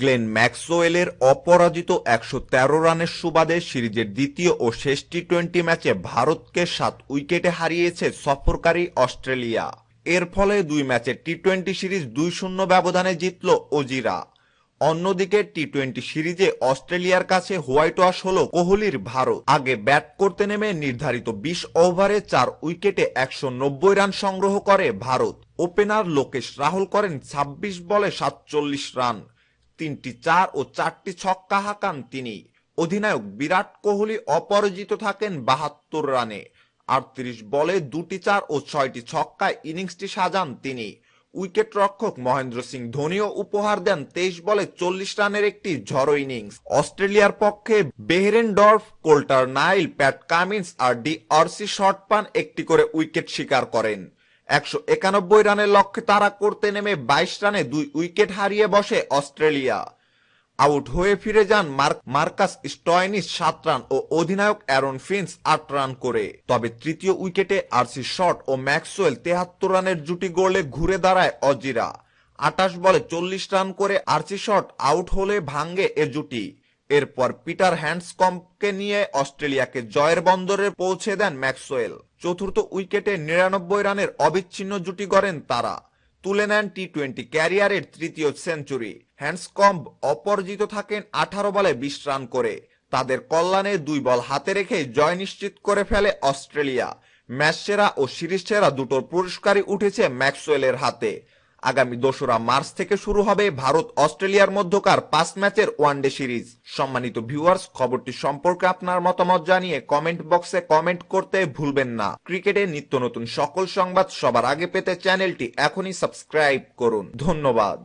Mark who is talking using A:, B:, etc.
A: Glenn ম্যাক্সওয়েলের অপরাজিত একশো তেরো রানের সুবাদে সিরিজের দ্বিতীয় ও শেষ টি টোয়েন্টি ম্যাচে ভারতকে সাত উইকেটে হারিয়েছে সফরকারী অস্ট্রেলিয়া। এর ফলে দুই ম্যাচের টি টোয়েন্টি সিরিজ দুই শূন্য ব্যবধানে জিতল অজিরা অন্যদিকে টি টোয়েন্টি সিরিজে অস্ট্রেলিয়ার কাছে হোয়াইট ওয়াশ হল কোহলির ভারত। আগে ব্যাট করতে নেমে নির্ধারিত বিশ ওভারে চার উইকেটে একশো নব্বই রান সংগ্রহ করে ভারত। ওপেনার লোকেশ রাহুল করেন ছাব্বিশ বলে সাতচল্লিশ রান। তিনটি চার ও চারটি ছক্কা হাঁকান তিনি। অধিনায়ক বিরাট কোহলি অপরাজিত থাকেন বাহাত্তর রানে। আটত্রিশ বলে দুটি চার ও ছয়টি ছক্কায় ইনিংসটি সাজান তিনি। উইকেট রক্ষক মহেন্দ্র সিং ধোনিও উপহার দেন তেইশ বলে চল্লিশ রানের একটি ঝড়ো ইনিংস। অস্ট্রেলিয়ার পক্ষে Behrendorff Coulter Nile, Pat Cummins আর ডি আরসি শর্ট পান একটি করে উইকেট শিকার করেন। একশো একানব্বই রানের লক্ষ্যে তারা করতে নেমে বাইশ রানে দুই উইকেট হারিয়ে বসে অস্ট্রেলিয়া। আউট হয়ে ফিরে যান মার্ক মার্কাস স্টয়নিস সাত রান ও অধিনায়ক অ্যারন ফিন্স আট রান করে। তবে তৃতীয় উইকেটে আরসি শট ও ম্যাক্সওয়েল তেহাত্তর রানের জুটি গোলে ঘুরে দাঁড়ায় অজিরা। আটাশ বলে চল্লিশ রান করে আরসি শট আউট হলে ভাঙ্গে এ জুটি। এরপর পিটার হ্যান্ডসকম্পকে নিয়ে অস্ট্রেলিয়াকে জয়ের বন্দরে পৌঁছে দেন ম্যাক্সওয়েল। চতুর্থ উইকেটে নিরানব্বই রানের অবিচ্ছিন্ন জুটি গড়েন তারা। তুলে নেন টি টোয়েন্টি ক্যারিয়ারের তৃতীয় সেঞ্চুরি। হ্যান্ডসকম্প অপরাজিত থাকেন আঠারো বলে বিশ রান করে। তাদের কল্যাণে দুই বল হাতে রেখে জয় নিশ্চিত করে ফেলে অস্ট্রেলিয়া। ম্যাচ সেরা ও সিরিজ সেরা দুটোর পুরস্কারই উঠেছে ম্যাক্সওয়েলের হাতে। আগামী দোসরা মার্চ থেকে শুরু হবে ভারত অস্ট্রেলিয়ার মধ্যকার পাঁচ ম্যাচের ওয়ানডে সিরিজ। সম্মানিত ভিউয়ার্স, খবরটি সম্পর্কে আপনার মতামত জানিয়ে কমেন্ট বক্সে কমেন্ট করতে ভুলবেন না। ক্রিকেটে নিত্য নতুন সকল সংবাদ সবার আগে পেতে চ্যানেলটি এখনই সাবস্ক্রাইব করুন। ধন্যবাদ।